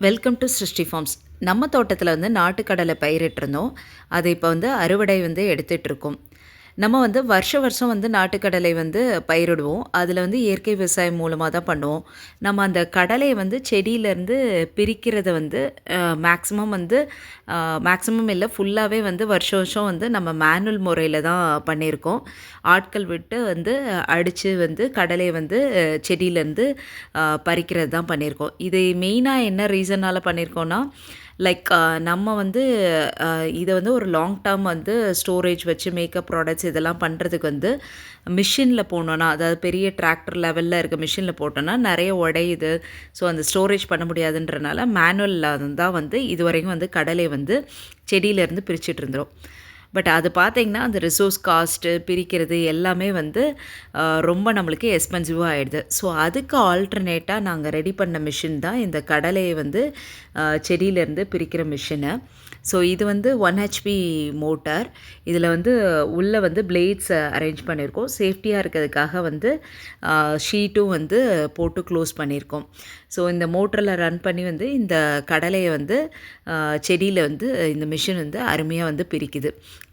Welcome to சிருஷ்டி forms நம்ம தோட்டத்தில் வந்து நாட்டுக்கடலை பயிரிட்டிருந்தோம். அதை இப்போ வந்து அறுவடை வந்து எடுத்துகிட்ருக்கோம் நம்ம வந்து வருஷ வருஷம் வந்து நாட்டுக்கடலை வந்து பயிரிடுவோம். அதில் வந்து இயற்கை விவசாயம் மூலமாக தான் பண்ணுவோம். நம்ம அந்த கடலையை வந்து செடியிலேருந்து பிரிக்கிறத வந்து மேக்ஸிமம் வந்து மேக்ஸிமம் இல்லை ஃபுல்லாகவே வந்து வருஷ வருஷம் வந்து நம்ம மேனுவல் முறையில் தான் பண்ணியிருக்கோம். ஆட்கள் விட்டு வந்து அடித்து வந்து கடலையை வந்து செடியிலேருந்து பறிக்கிறது தான் பண்ணியிருக்கோம். இது மெயினாக என்ன ரீசனால் பண்ணியிருக்கோன்னா லைக் uh, நம்ம வந்து uh, இதை வந்து ஒரு லாங் டேர்ம் வந்து ஸ்டோரேஜ் வச்சு மேக்கப் ப்ராடக்ட்ஸ் இதெல்லாம் பண்ணுறதுக்கு வந்து மிஷினில் போனோன்னா அதாவது பெரிய டிராக்டர் லெவலில் இருக்க மிஷினில் போட்டோன்னா நிறைய உடையுது ஸோ அந்த ஸ்டோரேஜ் பண்ண முடியாதுன்றனால மேனுவலில் தான் வந்து இது வரைக்கும் வந்து கடலை வந்து செடியிலேருந்து பிரிச்சுட்டு இருந்துடும் பட் அது பார்த்திங்கன்னா அந்த ரிசோர்ஸ் காஸ்ட்டு பிரிக்கிறது எல்லாமே வந்து ரொம்ப நம்மளுக்கு எக்ஸ்பென்சிவாக ஆகிடுது ஸோ அதுக்கு ஆல்டர்னேட்டாக நாங்கள் ரெடி பண்ண மிஷின் தான் இந்த கடலையை வந்து செடியிலேருந்து பிரிக்கிற மிஷினை ஸோ இது வந்து ஒன் ஹெச்பி மோட்டார் இதில் வந்து உள்ளே வந்து பிளேட்ஸ் அரேஞ்ச் பண்ணியிருக்கோம் சேஃப்டியாக இருக்கிறதுக்காக வந்து ஷீட்டும் வந்து போட்டு க்ளோஸ் பண்ணியிருக்கோம் ஸோ இந்த மோட்டரில் ரன் பண்ணி வந்து இந்த கடலையை வந்து செடியில் வந்து இந்த மிஷின் வந்து அருமையாக வந்து பிரிக்குது.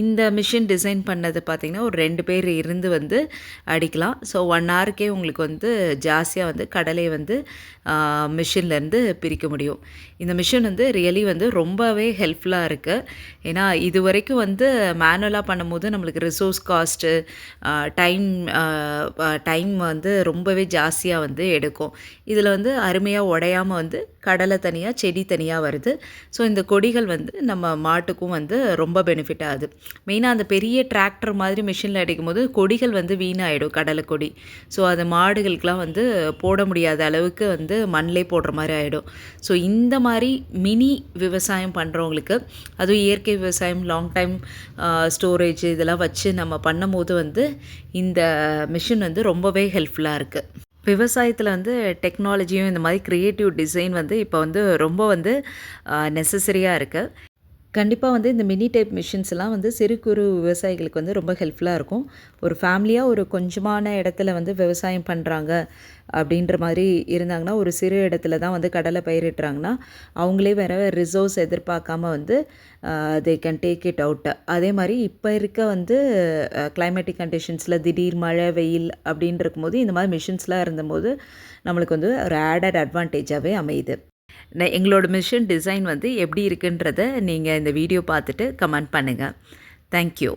இந்த மிஷின் டிசைன் பண்ணது பார்த்திங்கன்னா ஒரு ரெண்டு பேர் இருந்து வந்து அடிக்கலாம். ஸோ ஒன் ஹவருக்கே உங்களுக்கு வந்து ஜாஸ்தியாக வந்து கடலை வந்து மிஷின்லேருந்து பிரிக்க முடியும். இந்த மிஷின் வந்து ரியலி வந்து ரொம்பவே ஹெல்ப்ஃபுல்லாக இருக்குது ஏன்னா இது வரைக்கும் வந்து மேனுவலாக பண்ணும்போது நம்மளுக்கு ரிசோர்ஸ் காஸ்ட்டு டைம் டைம் வந்து ரொம்பவே ஜாஸ்தியாக வந்து எடுக்கும். இதில் வந்து அருமையாக உடையாமல் வந்து கடலை தனியாக செடி தனியாக வருது. ஸோ இந்த கொடிகள் வந்து நம்ம மாட்டுக்கும் வந்து ரொம்ப பெனிஃபிட் ஆகுது. மெயினாக அந்த பெரிய டிராக்டர் மாதிரி மிஷினில் அடிக்கும் போது கொடிகள் வந்து வீணாகிடும் கடலை கொடி ஸோ அது மாடுகளுக்கெலாம் வந்து போட முடியாத அளவுக்கு வந்து மண்ணிலே போடுற மாதிரி ஆகிடும் ஸோ இந்த மாதிரி மினி விவசாயம் பண்ணுறவங்களுக்கு அதுவும் இயற்கை விவசாயம் லாங் டைம் ஸ்டோரேஜ் இதெல்லாம் வச்சு நம்ம பண்ணும்போது வந்து இந்த மிஷின் வந்து ரொம்பவே ஹெல்ப்ஃபுல்லாக இருக்குது விவசாயத்தில் வந்து டெக்னாலஜியும் இந்த மாதிரி க்ரியேட்டிவ் டிசைன் வந்து இப்போ வந்து ரொம்ப வந்து நெசசரியாக இருக்குது கண்டிப்பாக வந்து இந்த மினி டைப் மிஷின்ஸ் எல்லாம் வந்து சிறு குறு விவசாயிகளுக்கு வந்து ரொம்ப ஹெல்ப்ஃபுல்லாக இருக்கும். ஒரு ஃபேமிலியாக ஒரு கொஞ்சமான இடத்துல வந்து விவசாயம் பண்ணுறாங்க அப்படின்ற மாதிரி இருந்தாங்கன்னா ஒரு சிறு இடத்துல தான் வந்து கடலை பயிரிட்டுறாங்கன்னா அவங்களே வேறு ரிசோர்ஸ் எதிர்பார்க்காம வந்து they can take it out அதே மாதிரி இப்போ இருக்க வந்து கிளைமேட்டிக் கண்டிஷன்ஸில் திடீர் மழை வெயில் அப்படின்னு இருக்கும்போது இந்த மாதிரி மிஷின்ஸ்லாம் இருந்தபோது நம்மளுக்கு வந்து ஒரு ஆடட் அட்வான்டேஜாகவே அமையுது. எங்களோட மிஷின் டிசைன் வந்து எப்படி இருக்குன்றத நீங்கள் இந்த வீடியோ பார்த்துட்டு கமெண்ட் பண்ணுங்கள் தேங்க்யூ